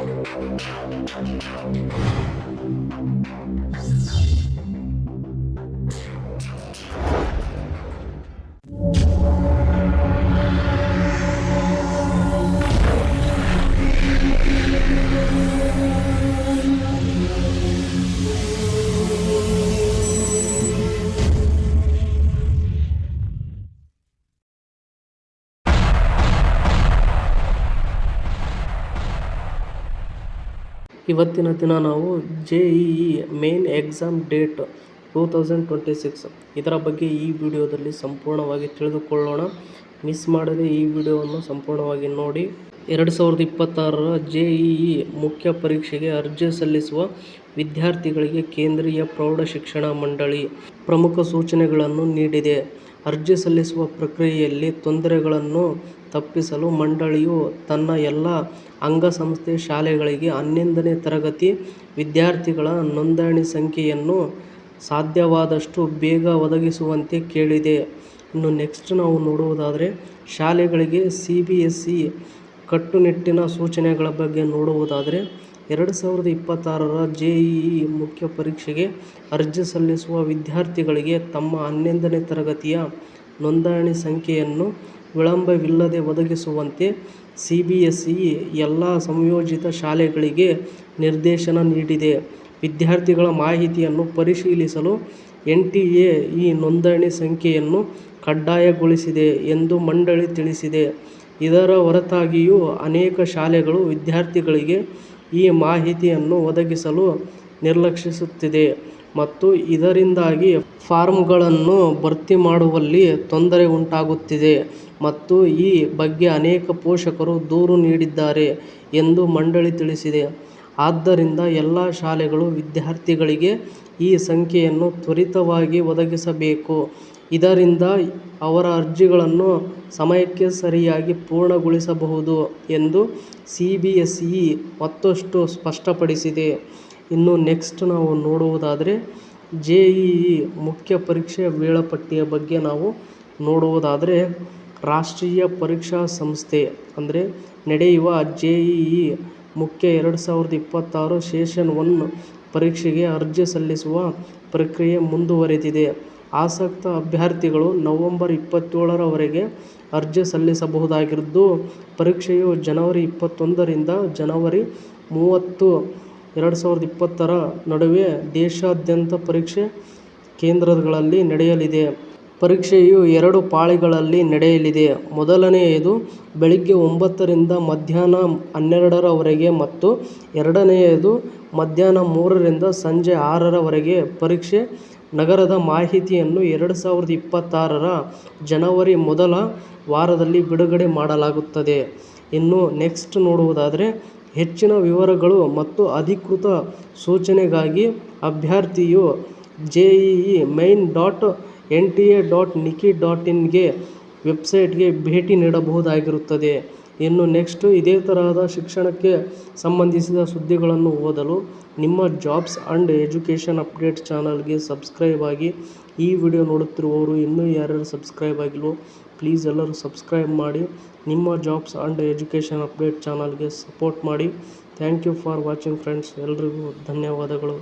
Thank you. ಇವತ್ತಿನ ದಿನ ನಾವು J E E main exam date two thousand twenty six ಇದರ ಬಗ್ಗೆ ಈ ವಿಡಿಯೋದಲ್ಲಿ ಸಂಪೂರ್ಣವಾಗಿ ತಿಳಿದುಕೊಳ್ಳೋಣ. ಮಿಸ್ ಮಾಡದೆ ಈ ವಿಡಿಯೋವನ್ನು ಸಂಪೂರ್ಣವಾಗಿ ನೋಡಿ. ಎರಡು ಸಾವಿರದ ಇಪ್ಪತ್ತಾರರ ಜೆ ಇ ಇ ಮುಖ್ಯ ಪರೀಕ್ಷೆಗೆ ಅರ್ಜಿ ಸಲ್ಲಿಸುವ ವಿದ್ಯಾರ್ಥಿಗಳಿಗೆ ಕೇಂದ್ರೀಯ ಪ್ರೌಢಶಿಕ್ಷಣ ಮಂಡಳಿ ಪ್ರಮುಖ ಸೂಚನೆಗಳನ್ನು ನೀಡಿದೆ. ಅರ್ಜಿ ಸಲ್ಲಿಸುವ ಪ್ರಕ್ರಿಯೆಯಲ್ಲಿ ತೊಂದರೆಗಳನ್ನು ತಪ್ಪಿಸಲು ಮಂಡಳಿಯು ತನ್ನ ಎಲ್ಲ ಅಂಗಸಂಸ್ಥೆ ಶಾಲೆಗಳಿಗೆ ಹನ್ನೊಂದನೇ ತರಗತಿ ವಿದ್ಯಾರ್ಥಿಗಳ ನೋಂದಣಿ ಸಂಖ್ಯೆಯನ್ನು ಸಾಧ್ಯವಾದಷ್ಟು ಬೇಗ ಒದಗಿಸುವಂತೆ ಕೇಳಿದೆ. ಇನ್ನು ನೆಕ್ಸ್ಟ್ ನಾವು ನೋಡುವುದಾದರೆ, ಶಾಲೆಗಳಿಗೆ ಸಿ ಬಿ ಎಸ್ ಇ ಕಟ್ಟುನಿಟ್ಟಿನ ಸೂಚನೆಗಳ ಬಗ್ಗೆ ನೋಡುವುದಾದರೆ, ಎರಡು ಸಾವಿರದ ಇಪ್ಪತ್ತಾರರ ಜೆ ಇ ಇ ಮುಖ್ಯ ಪರೀಕ್ಷೆಗೆ ಅರ್ಜಿ ಸಲ್ಲಿಸುವ ವಿದ್ಯಾರ್ಥಿಗಳಿಗೆ ತಮ್ಮ ಹನ್ನೊಂದನೇ ತರಗತಿಯ ನೋಂದಣಿ ಸಂಖ್ಯೆಯನ್ನು ವಿಳಂಬವಿಲ್ಲದೆ ಒದಗಿಸುವಂತೆ ಸಿ ಬಿ ಎಸ್ ಇ ಎಲ್ಲ ಸಂಯೋಜಿತ ಶಾಲೆಗಳಿಗೆ ನಿರ್ದೇಶನ ನೀಡಿದೆ. ವಿದ್ಯಾರ್ಥಿಗಳ ಮಾಹಿತಿಯನ್ನು ಪರಿಶೀಲಿಸಲು ಎನ್ ಟಿ ಎ ಈ ನೋಂದಣಿ ಸಂಖ್ಯೆಯನ್ನು ಕಡ್ಡಾಯಗೊಳಿಸಿದೆ ಎಂದು ಮಂಡಳಿ ತಿಳಿಸಿದೆ. ಇದರ ಹೊರತಾಗಿಯೂ ಅನೇಕ ಶಾಲೆಗಳು ವಿದ್ಯಾರ್ಥಿಗಳಿಗೆ ಈ ಮಾಹಿತಿಯನ್ನು ಒದಗಿಸಲು ನಿರ್ಲಕ್ಷಿಸುತ್ತಿದೆ. ಮತ್ತು ಇದರಿಂದಾಗಿ ಫಾರ್ಮ್ಗಳನ್ನು ಭರ್ತಿ ಮಾಡುವಲ್ಲಿ ತೊಂದರೆ ಉಂಟಾಗುತ್ತಿದೆ ಮತ್ತು ಈ ಬಗ್ಗೆ ಅನೇಕ ಪೋಷಕರು ದೂರು ನೀಡಿದ್ದಾರೆ ಎಂದು ಮಂಡಳಿ ತಿಳಿಸಿದೆ. ಆದ್ದರಿಂದ ಎಲ್ಲ ಶಾಲೆಗಳು ವಿದ್ಯಾರ್ಥಿಗಳಿಗೆ ಈ ಸಂಖ್ಯೆಯನ್ನು ತ್ವರಿತವಾಗಿ ಒದಗಿಸಬೇಕು. ಇದರಿಂದ ಅವರ ಅರ್ಜಿಗಳನ್ನು ಸಮಯಕ್ಕೆ ಸರಿಯಾಗಿ ಪೂರ್ಣಗೊಳಿಸಬಹುದು ಎಂದು ಸಿ ಬಿ ಎಸ್ ಇ ಮತ್ತಷ್ಟು ಸ್ಪಷ್ಟಪಡಿಸಿದೆ. ಇನ್ನು ನೆಕ್ಸ್ಟ್ ನಾವು ನೋಡುವುದಾದರೆ ಜೆ ಇ ಇ ಮುಖ್ಯ ಪರೀಕ್ಷೆ ವೇಳಾಪಟ್ಟಿಯ ಬಗ್ಗೆ ನಾವು ನೋಡುವುದಾದರೆ ರಾಷ್ಟ್ರೀಯ ಪರೀಕ್ಷಾ ಸಂಸ್ಥೆ ಅಂದರೆ ನಡೆಯುವ ಜೆ ಇ ಇ ಮುಖ್ಯ ಎರಡು ಸಾವಿರದ ಇಪ್ಪತ್ತಾರು ಸೆಷನ್ ಒನ್ ಪರೀಕ್ಷೆಗೆ ಅರ್ಜಿ ಸಲ್ಲಿಸುವ ಪ್ರಕ್ರಿಯೆ ಮುಂದುವರೆದಿದೆ. ಆಸಕ್ತ ಅಭ್ಯರ್ಥಿಗಳು ನವಂಬರ್ ಇಪ್ಪತ್ತೇಳರವರೆಗೆ ಅರ್ಜಿ ಸಲ್ಲಿಸಬಹುದಾಗಿದ್ದು, ಪರೀಕ್ಷೆಯು ಜನವರಿ ಇಪ್ಪತ್ತೊಂದರಿಂದ ಜನವರಿ ಮೂವತ್ತು ಎರಡು ಸಾವಿರದ ಇಪ್ಪತ್ತರ ನಡುವೆ ದೇಶಾದ್ಯಂತ ಪರೀಕ್ಷೆ ಕೇಂದ್ರಗಳಲ್ಲಿ ನಡೆಯಲಿದೆ. ಪರೀಕ್ಷೆಯು ಎರಡು ಪಾಳಿಗಳಲ್ಲಿ ನಡೆಯಲಿದೆ. ಮೊದಲನೆಯದು ಬೆಳಿಗ್ಗೆ ಒಂಬತ್ತರಿಂದ ಮಧ್ಯಾಹ್ನ ಹನ್ನೆರಡರವರೆಗೆ ಮತ್ತು ಎರಡನೆಯದು ಮಧ್ಯಾಹ್ನ ಮೂರರಿಂದ ಸಂಜೆ ಆರರವರೆಗೆ ಪರೀಕ್ಷೆ. ನಗರದ ಮಾಹಿತಿಯನ್ನು ಎರಡು ಸಾವಿರದ ಇಪ್ಪತ್ತಾರರ ಜನವರಿ ಮೊದಲ ವಾರದಲ್ಲಿ ಬಿಡುಗಡೆ ಮಾಡಲಾಗುತ್ತದೆ. ಇನ್ನು ನೆಕ್ಸ್ಟ್ ನೋಡುವುದಾದರೆ ಹೆಚ್ಚಿನ ವಿವರಗಳು ಮತ್ತು ಅಧಿಕೃತ ಸೂಚನೆಗಾಗಿ ಅಭ್ಯರ್ಥಿಯು J E E main dot N T A dot nic dot ಇನ್ಗೆ ವೆಬ್ಸೈಟ್ಗೆ ಭೇಟಿ ನೀಡಬಹುದಾಗಿರುತ್ತದೆ. ಇನ್ನು ನೆಕ್ಸ್ಟು ಇದೇ ತರಹದ ಶಿಕ್ಷಣಕ್ಕೆ ಸಂಬಂಧಿಸಿದ ಸುದ್ದಿಗಳನ್ನು ಓದಲು ನಿಮ್ಮ ಜಾಬ್ಸ್ ಆ್ಯಂಡ್ ಎಜುಕೇಷನ್ ಅಪ್ಡೇಟ್ ಚಾನಲ್ಗೆ ಸಬ್ಸ್ಕ್ರೈಬ್ ಆಗಿ ಈ ವಿಡಿಯೋ ನೋಡುತ್ತಿರುವವರು ಇನ್ನೂ ಯಾರ್ಯಾರು ಸಬ್ಸ್ಕ್ರೈಬ್ ಆಗಿಲ್ವೋ ಪ್ಲೀಸ್ ಎಲ್ಲರೂ ಸಬ್ಸ್ಕ್ರೈಬ್ ಮಾಡಿ ನಿಮ್ಮ ಜಾಬ್ಸ್ ಆ್ಯಂಡ್ ಎಜುಕೇಷನ್ ಅಪ್ಡೇಟ್ ಚಾನಲ್ಗೆ ಸಪೋರ್ಟ್ ಮಾಡಿ. Thank you for watching friends ಎಲ್ರಿಗೂ ಧನ್ಯವಾದಗಳು.